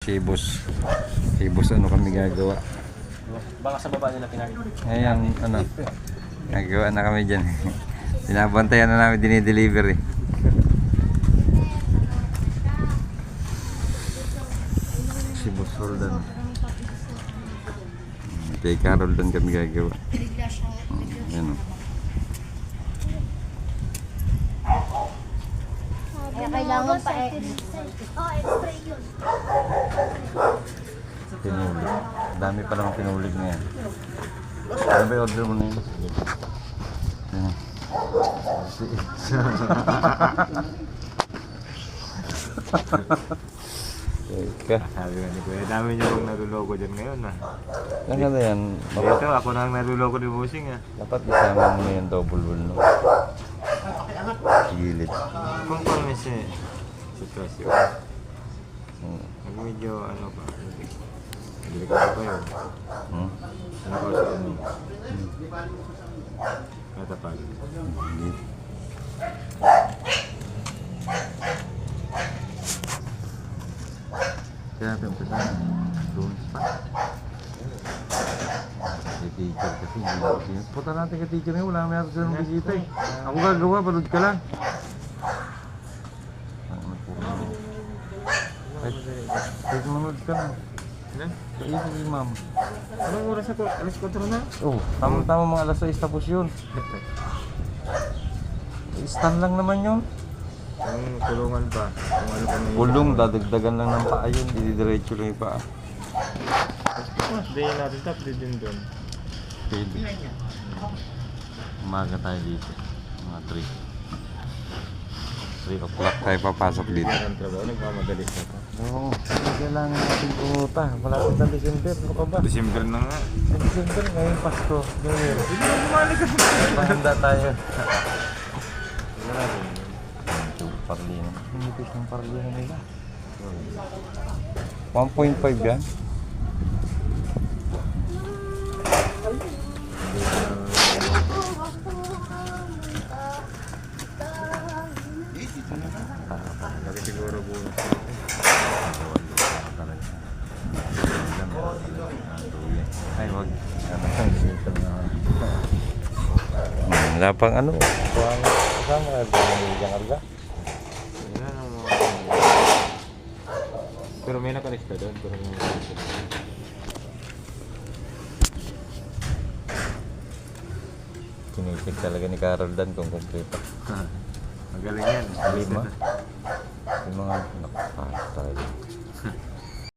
Si boss, si boss ano kami gagawa. Baka sa baba nila pinag... Ayan, ano, gagawa na kami dyan. Binabantayan na namin dinideliver eh. Si boss Roldan. Kay Carol Dan kami gagawa. Ayan o. Kaya kailangan pa eh. Pinulig. Dami pa naman pinulig na yan. Ano ba yung order mo na yun? Ayan. Si Teka. Sabi ni Kuya, dami niyo pong naluloko dyan ngayon ah. Ano na yan? Dapat, Ito, ako na ang naluloko ni Busing ah. dapat isama mo na yung double wall no? Gilid. Kung may si sitwasyon, Hmm. nag medyo ano pa, delikado pa yun. Hmm? Ano ko sa ano? Katapag. Gilid. Kaya natin umpisa na. Doon pa. Si teacher kasi hindi. Punta natin kay teacher ngayon. Wala kami natin silang bisita eh. Ako gagawa, panood ka lang. Ano po? Kahit manood ka lang. Ano? Sige, sige ma'am. Anong oras ako? Alas 4 na? Oh, tama-tama mga alas 6 tapos yun. Stand lang naman yun. Ang kulungan pa. Kung ano pa may... Gulong, dadagdagan lang ng paa yun. Didiretso lang yung paa. Ah, Day natin top, day din doon. Pwede. Umaga tayo dito. Mga 3. 3 o'clock tayo papasok dito. Ang trabaho, nagmamadalis na pa. Oo, hindi kailangan natin pumunta. Malapit na December. Ano ka ba? December na nga. December, ngayon Pasko. New Year. Pahanda tayo. Wala natin. Ito, parlino. Hinipis ng parlino nila. 1.5 yan? Lagi siguro bukas. Ay, wag. Wala pang ano. Kasama ka. Yan ang mga... Pero may nakalista doon. Pero may nakalista doon. Talaga ni Carol Dan kung kumpleto. Magaling yan. Lima. Yung mga nakakatawa.